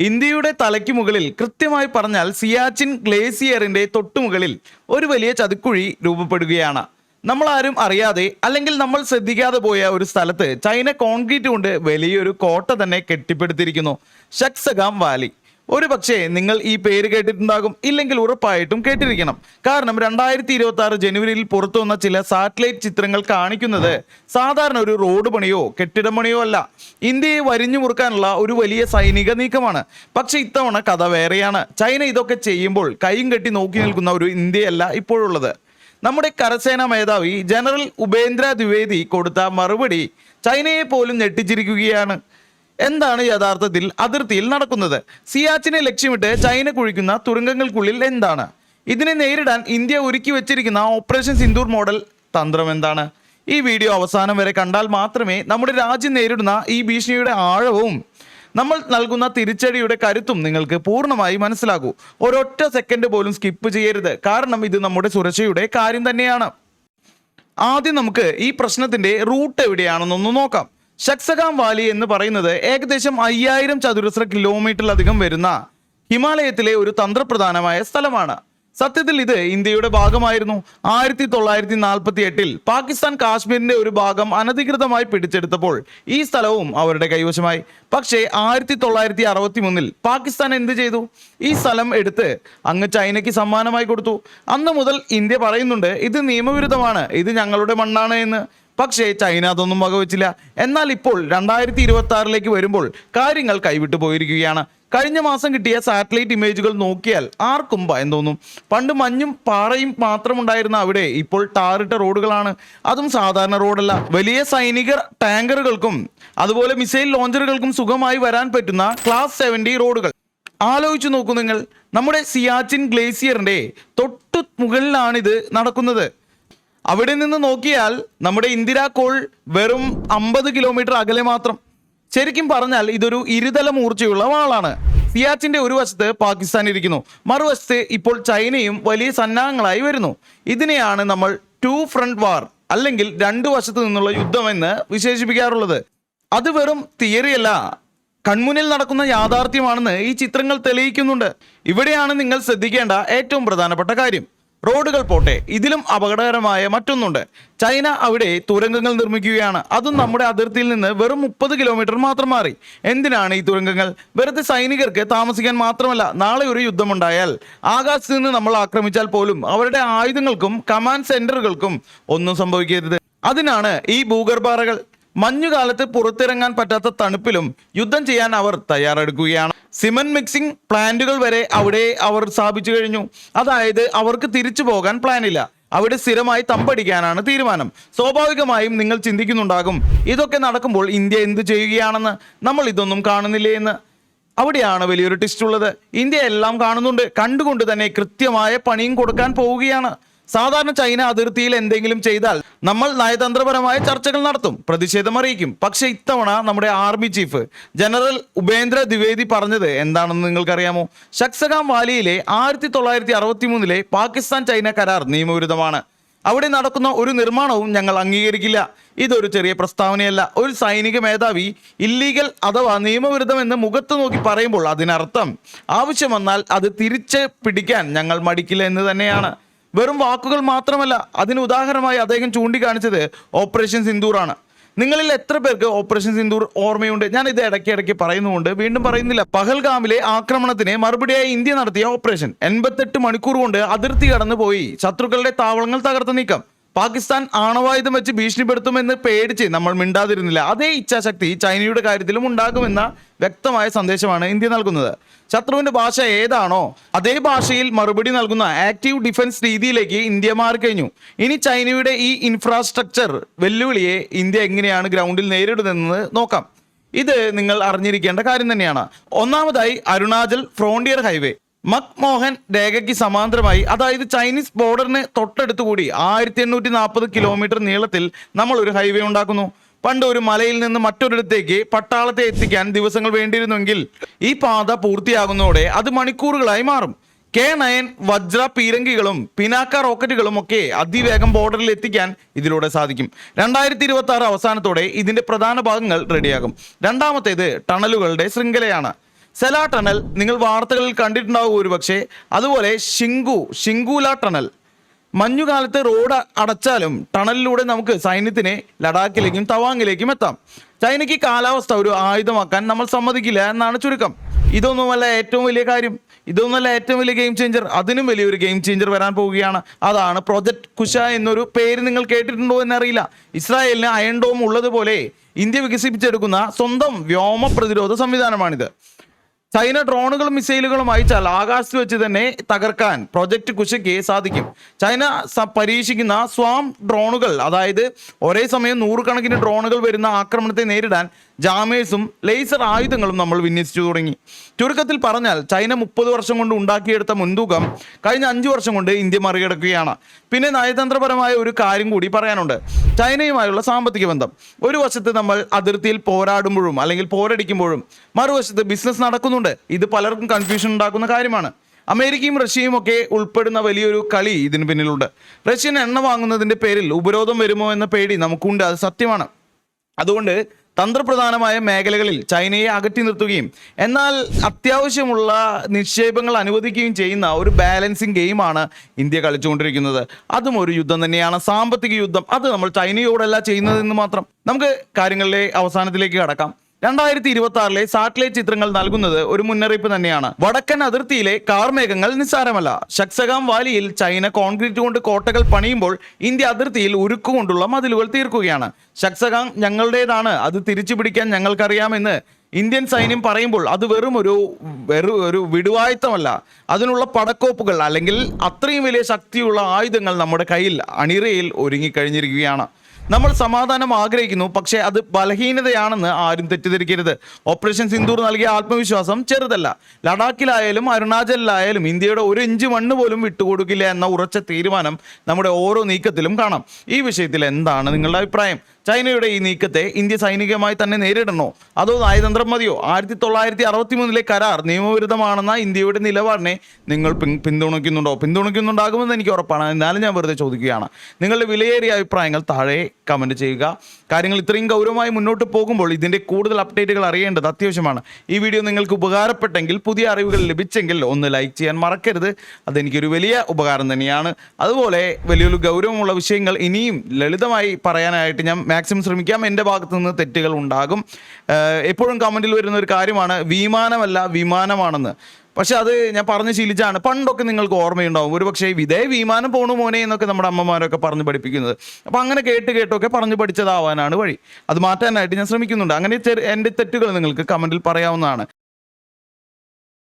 ഇന്ത്യയുടെ തലയ്ക്ക് മുകളിൽ കൃത്യമായി പറഞ്ഞാൽ സിയാച്ചിൻ ഗ്ലേസിയറിന്റെ തൊട്ടുമുകളിൽ ഒരു വലിയ ചതുക്കുഴി രൂപപ്പെടുകയാണ്. നമ്മൾ ആരും അറിയാതെ അല്ലെങ്കിൽ നമ്മൾ ശ്രദ്ധിക്കാതെ പോയ ഒരു സ്ഥലത്ത് ചൈന കോൺക്രീറ്റ് കൊണ്ട് വലിയൊരു കോട്ട തന്നെ കെട്ടിപ്പടുത്തിരിക്കുന്നു. ഷക്സഗാം വാലി. ഒരു പക്ഷേ നിങ്ങൾ ഈ പേര് കേട്ടിട്ടുണ്ടാകും ഇല്ലെങ്കിൽ ഉറപ്പായിട്ടും കേട്ടിരിക്കണം. കാരണം രണ്ടായിരത്തി ഇരുപത്തി ആറ് ജനുവരിയിൽ പുറത്തു വന്ന ചില സാറ്റലൈറ്റ് ചിത്രങ്ങൾ കാണിക്കുന്നത് സാധാരണ ഒരു റോഡ് പണിയോ കെട്ടിട പണിയോ അല്ല. ഇന്ത്യയെ വരിഞ്ഞു മുറുക്കാനുള്ള ഒരു വലിയ സൈനിക നീക്കമാണ്. പക്ഷെ ഇത്തവണ കഥ വേറെയാണ്. ചൈന ഇതൊക്കെ ചെയ്യുമ്പോൾ കൈയും കെട്ടി നോക്കി നിൽക്കുന്ന ഒരു ഇന്ത്യയല്ല ഇപ്പോഴുള്ളത്. നമ്മുടെ കരസേനാ മേധാവി ജനറൽ ഉപേന്ദ്ര ദ്വിവേദി കൊടുത്ത മറുപടി ചൈനയെ പോലും ഞെട്ടിച്ചിരിക്കുകയാണ്. എന്താണ് യഥാർത്ഥത്തിൽ അതിർത്തിയിൽ നടക്കുന്നത്? സിയാച്ചിനെ ലക്ഷ്യമിട്ട് ചൈന കുഴിക്കുന്ന തുരങ്കങ്ങൾക്കുള്ളിൽ എന്താണ്? ഇതിനെ നേരിടാൻ ഇന്ത്യ ഒരുക്കി വെച്ചിരിക്കുന്ന ഓപ്പറേഷൻ സിന്ദൂർ മോഡൽ തന്ത്രം എന്താണ്? ഈ വീഡിയോ അവസാനം വരെ കണ്ടാൽ മാത്രമേ നമ്മുടെ രാജ്യം നേരിടുന്ന ഈ ഭീഷണിയുടെ ആഴവും നമ്മൾ നൽകുന്ന തിരിച്ചടിയുടെ കരുത്തും നിങ്ങൾക്ക് പൂർണമായി മനസ്സിലാകൂ. ഒരൊറ്റ സെക്കൻഡ് പോലും സ്കിപ്പ് ചെയ്യരുത്. കാരണം ഇത് നമ്മുടെ സുരക്ഷയുടെ കാര്യം തന്നെയാണ്. ആദ്യം നമുക്ക് ഈ പ്രശ്നത്തിന്റെ റൂട്ട് എവിടെയാണെന്നൊന്ന് നോക്കാം. ഷക്സഗാം വാലി എന്ന് പറയുന്നത് ഏകദേശം അയ്യായിരം ചതുരശ്ര കിലോമീറ്ററിലധികം വരുന്ന ഹിമാലയത്തിലെ ഒരു തന്ത്രപ്രധാനമായ സ്ഥലമാണ്. സത്യത്തിൽ ഇത് ഇന്ത്യയുടെ ഭാഗമായിരുന്നു. ആയിരത്തി തൊള്ളായിരത്തി നാൽപ്പത്തി എട്ടിൽ പാകിസ്ഥാൻ കാശ്മീരിന്റെ ഒരു ഭാഗം അനധികൃതമായി പിടിച്ചെടുത്തപ്പോൾ ഈ സ്ഥലവും അവരുടെ കൈവശമായി. പക്ഷേ ആയിരത്തി തൊള്ളായിരത്തി അറുപത്തി മൂന്നിൽ പാകിസ്ഥാൻ എന്ത് ചെയ്തു? ഈ സ്ഥലം എടുത്ത് അങ്ങ് ചൈനയ്ക്ക് സമ്മാനമായി കൊടുത്തു. അന്ന് മുതൽ ഇന്ത്യ പറയുന്നുണ്ട് ഇത് നിയമവിരുദ്ധമാണ് ഇത് ഞങ്ങളുടെ മണ്ണാണ് എന്ന്. പക്ഷേ ചൈന അതൊന്നും വകവെച്ചില്ല. എന്നാൽ ഇപ്പോൾ രണ്ടായിരത്തി ഇരുപത്തി ആറിലേക്ക് വരുമ്പോൾ കാര്യങ്ങൾ കൈവിട്ടു പോയിരിക്കുകയാണ്. കഴിഞ്ഞ മാസം കിട്ടിയ സാറ്റലൈറ്റ് ഇമേജുകൾ നോക്കിയാൽ ആർക്കും ഭയം തോന്നും. പണ്ട് മഞ്ഞും പാറയും മാത്രമുണ്ടായിരുന്ന അവിടെ ഇപ്പോൾ ടാറിട്ട റോഡുകളാണ്. അതും സാധാരണ റോഡല്ല. വലിയ സൈനിക ടാങ്കറുകൾക്കും അതുപോലെ മിസൈൽ ലോഞ്ചറുകൾക്കും സുഖമായി വരാൻ പറ്റുന്ന ക്ലാസ് സെവന്റി റോഡുകൾ. ആലോചിച്ചു നോക്കൂ നിങ്ങൾ. നമ്മുടെ സിയാച്ചിൻ ഗ്ലേസിയറിന്റെ തൊട്ടു മുകളിലാണിത് നടക്കുന്നത്. അവിടെ നിന്ന് നോക്കിയാൽ നമ്മുടെ ഇന്ദിരാ കോൾ വെറും അമ്പത് കിലോമീറ്റർ അകലെ മാത്രം. ശരിക്കും പറഞ്ഞാൽ ഇതൊരു ഇരുതല മൂർച്ചയുള്ള വാളാണ്. സിയാച്ചിന്റെ ഒരു വശത്ത് പാകിസ്ഥാൻ ഇരിക്കുന്നു. മറുവശത്ത് ഇപ്പോൾ ചൈനയും വലിയ സന്നാഹങ്ങളായി വരുന്നു. ഇതിനെയാണ് നമ്മൾ ടു ഫ്രണ്ട് വാർ അല്ലെങ്കിൽ രണ്ടു വശത്തു നിന്നുള്ള യുദ്ധമെന്ന് വിശേഷിപ്പിക്കാറുള്ളത്. അത് വെറും തിയറിയല്ല. കൺമുന്നിൽ നടക്കുന്ന യാഥാർത്ഥ്യമാണെന്ന് ഈ ചിത്രങ്ങൾ തെളിയിക്കുന്നുണ്ട്. ഇവിടെയാണ് നിങ്ങൾ ശ്രദ്ധിക്കേണ്ട ഏറ്റവും പ്രധാനപ്പെട്ട കാര്യം. റോഡുകൾ പോട്ടെ ഇതിലും അപകടകരമായ മറ്റൊന്നുണ്ട്. ചൈന അവിടെ തുരങ്കങ്ങൾ നിർമ്മിക്കുകയാണ്. അതും നമ്മുടെ അതിർത്തിയിൽ നിന്ന് വെറും മുപ്പത് കിലോമീറ്റർ മാത്രം മാറി. എന്തിനാണ് ഈ തുരങ്കങ്ങൾ? വെറുതെ സൈനികർക്ക് താമസിക്കാൻ മാത്രമല്ല നാളെ ഒരു യുദ്ധമുണ്ടായാൽ. ആകാശത്ത് നിന്ന് നമ്മൾ ആക്രമിച്ചാൽ പോലും അവരുടെ ആയുധങ്ങൾക്കും കമാൻഡ് സെന്ററുകൾക്കും ഒന്നും സംഭവിക്കരുത്. അതിനാണ് ഈ ഭൂഗർഭാറകൾ മഞ്ഞുകാലത്ത് പുറത്തിറങ്ങാൻ പറ്റാത്ത തണുപ്പിലും യുദ്ധം ചെയ്യാൻ അവർ തയ്യാറെടുക്കുകയാണ്. സിമന്റ് മിക്സിംഗ് പ്ലാന്റുകൾ വരെ അവിടെ അവർ സ്ഥാപിച്ചു കഴിഞ്ഞു. അതായത് അവർക്ക് തിരിച്ചു പോകാൻ പ്ലാനില്ല അവിടെ സ്ഥിരമായി തമ്പടിക്കാനാണ് തീരുമാനം. സ്വാഭാവികമായും നിങ്ങൾ ചിന്തിക്കുന്നുണ്ടാകും ഇതൊക്കെ നടക്കുമ്പോൾ ഇന്ത്യ എന്ത് ചെയ്യുകയാണെന്ന്. നമ്മൾ ഇതൊന്നും കാണുന്നില്ലേ എന്ന്. അവിടെയാണ് വലിയൊരു ടിസ്റ്റ് ഉള്ളത്. ഇന്ത്യ എല്ലാം കാണുന്നുണ്ട്. കണ്ടുകൊണ്ട് തന്നെ കൃത്യമായ പണിയും കൊടുക്കാൻ പോവുകയാണ്. സാധാരണ ചൈന അതിർത്തിയിൽ എന്തെങ്കിലും ചെയ്താൽ നമ്മൾ നയതന്ത്രപരമായ ചർച്ചകൾ നടത്തും പ്രതിഷേധം അറിയിക്കും. പക്ഷെ ഇത്തവണ നമ്മുടെ army chief general Upendra Dwivedi പറഞ്ഞത് എന്താണെന്ന് നിങ്ങൾക്കറിയാമോ? ഷക്സഗാം വാലിയിലെ ആയിരത്തി തൊള്ളായിരത്തി അറുപത്തി മൂന്നിലെ പാകിസ്ഥാൻ ചൈന കരാർ നിയമവിരുദ്ധമാണ്. അവിടെ നടക്കുന്ന ഒരു നിർമ്മാണവും ഞങ്ങൾ അംഗീകരിക്കില്ല. ഇതൊരു ചെറിയ പ്രസ്താവനയല്ല. ഒരു സൈനിക മേധാവി ഇല്ലീഗൽ അഥവാ നിയമവിരുദ്ധം എന്ന് മുഖത്ത് നോക്കി പറയുമ്പോൾ അതിനർത്ഥം ആവശ്യം വന്നാൽ അത് തിരിച്ച് പിടിക്കാൻ ഞങ്ങൾ മടിക്കില്ല എന്ന് തന്നെയാണ്. വെറും വാക്കുകൾ മാത്രമല്ല അതിന് ഉദാഹരണമായി അദ്ദേഹം ചൂണ്ടിക്കാണിച്ചത് ഓപ്പറേഷൻ സിന്ദൂറാണ്. നിങ്ങളിൽ എത്ര പേർക്ക് ഓപ്പറേഷൻ സിന്ദൂർ ഓർമ്മയുണ്ട്? ഞാൻ ഇത് ഇടയ്ക്ക് ഇടയ്ക്ക് പറയുന്നുണ്ട് വീണ്ടും പറയുന്നില്ല. പഹൽഗാമിലെ ആക്രമണത്തിന് മറുപടിയായി ഇന്ത്യ നടത്തിയ ഓപ്പറേഷൻ. എൺപത്തെട്ട് മണിക്കൂർ കൊണ്ട് അതിർത്തി കടന്നുപോയി. ശത്രുക്കളുടെ താവളങ്ങൾ തകർത്ത് നീക്കം. പാകിസ്ഥാൻ ആണവായുധം വെച്ച് ഭീഷണിപ്പെടുത്തുമെന്ന് പേടിച്ച് നമ്മൾ മിണ്ടാതിരുന്നില്ല. അതേ ഇച്ഛാശക്തി ചൈനയുടെ കാര്യത്തിലും ഉണ്ടാകുമെന്ന വ്യക്തമായ സന്ദേശമാണ് ഇന്ത്യ നൽകുന്നത്. ശത്രുവിന്റെ ഭാഷ ഏതാണോ അതേ ഭാഷയിൽ മറുപടി നൽകുന്ന ആക്റ്റീവ് ഡിഫൻസ് രീതിയിലേക്ക് ഇന്ത്യ മാറിക്കഴിഞ്ഞു. ഇനി ചൈനയുടെ ഈ ഇൻഫ്രാസ്ട്രക്ചർ വെല്ലുവിളിയെ ഇന്ത്യ എങ്ങനെയാണ് ഗ്രൗണ്ടിൽ നേരിടുന്നതെന്ന് നോക്കാം. ഇത് നിങ്ങൾ അറിഞ്ഞിരിക്കേണ്ട കാര്യം തന്നെയാണ്. ഒന്നാമതായി അരുണാചൽ ഫ്രോണ്ടിയർ ഹൈവേ മക് മോഹൻ രേഖയ്ക്ക് സമാന്തരമായി അതായത് ചൈനീസ് ബോർഡറിന് തൊട്ടടുത്ത് കൂടി ആയിരത്തി എണ്ണൂറ്റി നാൽപ്പത് കിലോമീറ്റർ നീളത്തിൽ നമ്മൾ ഒരു ഹൈവേ ഉണ്ടാക്കുന്നു. പണ്ട് ഒരു മലയിൽ നിന്ന് മറ്റൊരിടത്തേക്ക് പട്ടാളത്തെ എത്തിക്കാൻ ദിവസങ്ങൾ വേണ്ടിയിരുന്നെങ്കിൽ ഈ പാത പൂർത്തിയാകുന്നതോടെ അത് മണിക്കൂറുകളായി മാറും. കെ നയൻ വജ്ര പീരങ്കികളും പിനാക്ക റോക്കറ്റുകളും ഒക്കെ അതിവേഗം ബോർഡറിൽ എത്തിക്കാൻ ഇതിലൂടെ സാധിക്കും. രണ്ടായിരത്തി ഇരുപത്തി ആറ് അവസാനത്തോടെ ഇതിന്റെ പ്രധാന ഭാഗങ്ങൾ റെഡിയാകും. രണ്ടാമത്തേത് ടണലുകളുടെ ശൃംഖലയാണ്. സെല ടണൽ നിങ്ങൾ വാർത്തകളിൽ കണ്ടിട്ടുണ്ടാവും ഒരുപക്ഷെ അതുപോലെ ഷിങ്കു ഷിങ്കുല ടണൽ. മഞ്ഞുകാലത്ത് റോഡ് അടച്ചാലും ടണലിലൂടെ നമുക്ക് സൈന്യത്തിന് ലഡാക്കിലേക്കും തവാങ്ങിലേക്കും എത്താം. ചൈനയ്ക്ക് കാലാവസ്ഥ ഒരു ആയുധമാക്കാൻ നമ്മൾ സമ്മതിക്കില്ല എന്നാണ് ചുരുക്കം. ഇതൊന്നുമല്ല ഏറ്റവും വലിയ കാര്യം. ഇതൊന്നുമല്ല ഏറ്റവും വലിയ ഗെയിം ചേഞ്ചർ അതിനും വലിയൊരു ഗെയിം ചേഞ്ചർ വരാൻ പോവുകയാണ്. അതാണ് പ്രൊജക്ട് കുശ എന്നൊരു പേര് നിങ്ങൾ കേട്ടിട്ടുണ്ടോ എന്നറിയില്ല. ഇസ്രായേലിന് അയൺ ഡോം ഉള്ളതുപോലെ ഇന്ത്യ വികസിപ്പിച്ചെടുക്കുന്ന സ്വന്തം വ്യോമ പ്രതിരോധ സംവിധാനമാണിത്. ചൈന ഡ്രോണുകളും മിസൈലുകളും അയച്ചാൽ ആകാശത്ത് വെച്ച് തന്നെ തകർക്കാൻ പ്രൊജക്ട് കുശയ്ക്ക് സാധിക്കും. ചൈന പരീക്ഷിക്കുന്ന സ്വാം ഡ്രോണുകൾ അതായത് ഒരേ സമയം നൂറുകണക്കിന് ഡ്രോണുകൾ വരുന്ന ആക്രമണത്തെ നേരിടാൻ ജാമേഴ്സും ലേസർ ആയുധങ്ങളും നമ്മൾ വിന്യസിച്ചു തുടങ്ങി. ചുരുക്കത്തിൽ പറഞ്ഞാൽ ചൈന മുപ്പത് വർഷം കൊണ്ട് ഉണ്ടാക്കിയെടുത്ത മുൻതൂക്കം കഴിഞ്ഞ അഞ്ച് വർഷം കൊണ്ട് ഇന്ത്യ മറികടക്കുകയാണ്. പിന്നെ നയതന്ത്രപരമായ ഒരു കാര്യം കൂടി പറയാനുണ്ട്. ചൈനയുമായുള്ള സാമ്പത്തിക ബന്ധം. ഒരു വശത്ത് നമ്മൾ അതിർത്തിയിൽ പോരാടുമ്പോഴും അല്ലെങ്കിൽ പോരടിക്കുമ്പോഴും മറുവശത്ത് ബിസിനസ് നടക്കുന്നുണ്ട്. ഇത് പലർക്കും കൺഫ്യൂഷൻ ഉണ്ടാക്കുന്ന കാര്യമാണ്. അമേരിക്കയും റഷ്യയും ഒക്കെ ഉൾപ്പെടുന്ന വലിയൊരു കളി ഇതിന് പിന്നിലുണ്ട്. റഷ്യൻ എണ്ണ വാങ്ങുന്നതിന്റെ പേരിൽ ഉപരോധം വരുമോ എന്ന പേടി നമുക്കുണ്ട്. അത് സത്യമാണ്. അതുകൊണ്ട് തന്ത്രപ്രധാനമായ മേഖലകളിൽ ചൈനയെ അകറ്റി നിർത്തുകയും എന്നാൽ അത്യാവശ്യമുള്ള നിക്ഷേപങ്ങൾ അനുവദിക്കുകയും ചെയ്യുന്ന ഒരു ബാലൻസിങ് ഗെയിമാണ് ഇന്ത്യ കളിച്ചുകൊണ്ടിരിക്കുന്നത്. അതും ഒരു യുദ്ധം തന്നെയാണ്. സാമ്പത്തിക യുദ്ധം. അത് നമ്മൾ ചൈനയോടല്ല ചെയ്യുന്നതെന്ന് മാത്രം. നമുക്ക് കാര്യങ്ങളിലെ അവസാനത്തിലേക്ക് കടക്കാം. രണ്ടായിരത്തി ഇരുപത്തി ആറിലെ സാറ്റലൈറ്റ് ചിത്രങ്ങൾ നൽകുന്നത് ഒരു മുന്നറിയിപ്പ് തന്നെയാണ്. വടക്കൻ അതിർത്തിയിലെ കാർമേഘങ്ങൾ നിസ്സാരമല്ല. ശക്സഗാം വാലിയിൽ ചൈന കോൺക്രീറ്റ് കൊണ്ട് കോട്ടകൾ പണിയുമ്പോൾ ഇന്ത്യ അതിർത്തിയിൽ ഉരുക്കുകൊണ്ടുള്ള മതിലുകൾ തീർക്കുകയാണ്. ശക്സഗാം ഞങ്ങളുടേതാണ്. അത് തിരിച്ചു പിടിക്കാൻ ഞങ്ങൾക്കറിയാമെന്ന് ഇന്ത്യൻ സൈന്യം പറയുമ്പോൾ അത് വെറും ഒരു വെറു ഒരു വിടുവായുത്തമല്ല അതിനുള്ള പടക്കോപ്പുകൾ അല്ലെങ്കിൽ അത്രയും വലിയ ശക്തിയുള്ള ആയുധങ്ങൾ നമ്മുടെ കയ്യിൽ അണിറയിൽ ഒരുങ്ങിക്കഴിഞ്ഞിരിക്കുകയാണ് നമ്മൾ സമാധാനം ആഗ്രഹിക്കുന്നു പക്ഷേ അത് ബലഹീനതയാണെന്ന് ആരും തെറ്റിദ്ധരിക്കരുത്. ഓപ്പറേഷൻ സിന്ദൂർ നൽകിയ ആത്മവിശ്വാസം ചെറുതല്ല. ലഡാക്കിലായാലും അരുണാചലിലായാലും ഇന്ത്യയുടെ ഒരു ഇഞ്ച് മണ്ണ് പോലും വിട്ടുകൊടുക്കില്ല എന്ന ഉറച്ച തീരുമാനം നമ്മുടെ ഓരോ നീക്കത്തിലും കാണാം. ഈ വിഷയത്തിൽ എന്താണ് നിങ്ങളുടെ അഭിപ്രായം? ചൈനയുടെ ഈ നീക്കത്തെ ഇന്ത്യ സൈനികമായി തന്നെ നേരിടണോ അതോ നയതന്ത്രം മതിയോ? ആയിരത്തി തൊള്ളായിരത്തി അറുപത്തി മൂന്നിലെ കരാർ നിയമവിരുദ്ധമാണെന്ന ഇന്ത്യയുടെ നിലപാടിനെ നിങ്ങൾ പിന്തുണയ്ക്കുന്നുണ്ടോ? പിന്തുണയ്ക്കുന്നുണ്ടാകുമെന്ന് എനിക്ക് ഉറപ്പാണ്. എന്നാലും ഞാൻ വെറുതെ ചോദിക്കുകയാണ്. നിങ്ങളുടെ വിലയേറിയ അഭിപ്രായങ്ങൾ താഴെ കമന്റ് ചെയ്യുക. കാര്യങ്ങൾ ഇത്രയും ഗൗരവമായി മുന്നോട്ട് പോകുമ്പോൾ ഇതിന്റെ കൂടുതൽ അപ്ഡേറ്റുകൾ അറിയേണ്ടത് അത്യാവശ്യമാണ്. ഈ വീഡിയോ നിങ്ങൾക്ക് ഉപകാരപ്പെട്ടെങ്കിൽ പുതിയ അറിവുകൾ ലഭിച്ചെങ്കിൽ ഒന്ന് ലൈക്ക് ചെയ്യാൻ മറക്കരുത്. അതെനിക്കൊരു വലിയ ഉപകാരം തന്നെയാണ്. അതുപോലെ വലിയൊരു ഗൗരവമുള്ള വിഷയങ്ങൾ ഇനിയും ലളിതമായി പറയാനായിട്ട് ഞാൻ മാക്സിമം ശ്രമിക്കാം. എന്റെ ഭാഗത്തു നിന്ന് തെറ്റുകൾ ഉണ്ടാകും. എപ്പോഴും കമന്റിൽ വരുന്ന ഒരു കാര്യമാണ് വിമാനമല്ല വിമാനമാണെന്ന്. പക്ഷെ അത് ഞാൻ പറഞ്ഞ് ശീലിച്ചാണ്. പണ്ടൊക്കെ നിങ്ങൾക്ക് ഓർമ്മയുണ്ടാവും. ഒരു പക്ഷേ ഇതേ വിമാനം പോണു മോനെ എന്നൊക്കെ നമ്മുടെ അമ്മമാരൊക്കെ പറഞ്ഞ് പഠിപ്പിക്കുന്നത്. അപ്പം അങ്ങനെ കേട്ട് കേട്ടൊക്കെ പറഞ്ഞ് പഠിച്ചതാവാനാണ് വഴി. അത് മാറ്റാനായിട്ട് ഞാൻ ശ്രമിക്കുന്നുണ്ട്. അങ്ങനെ ചെറിയ എന്റെ തെറ്റുകൾ നിങ്ങൾക്ക് കമന്റിൽ പറയാവുന്നതാണ്.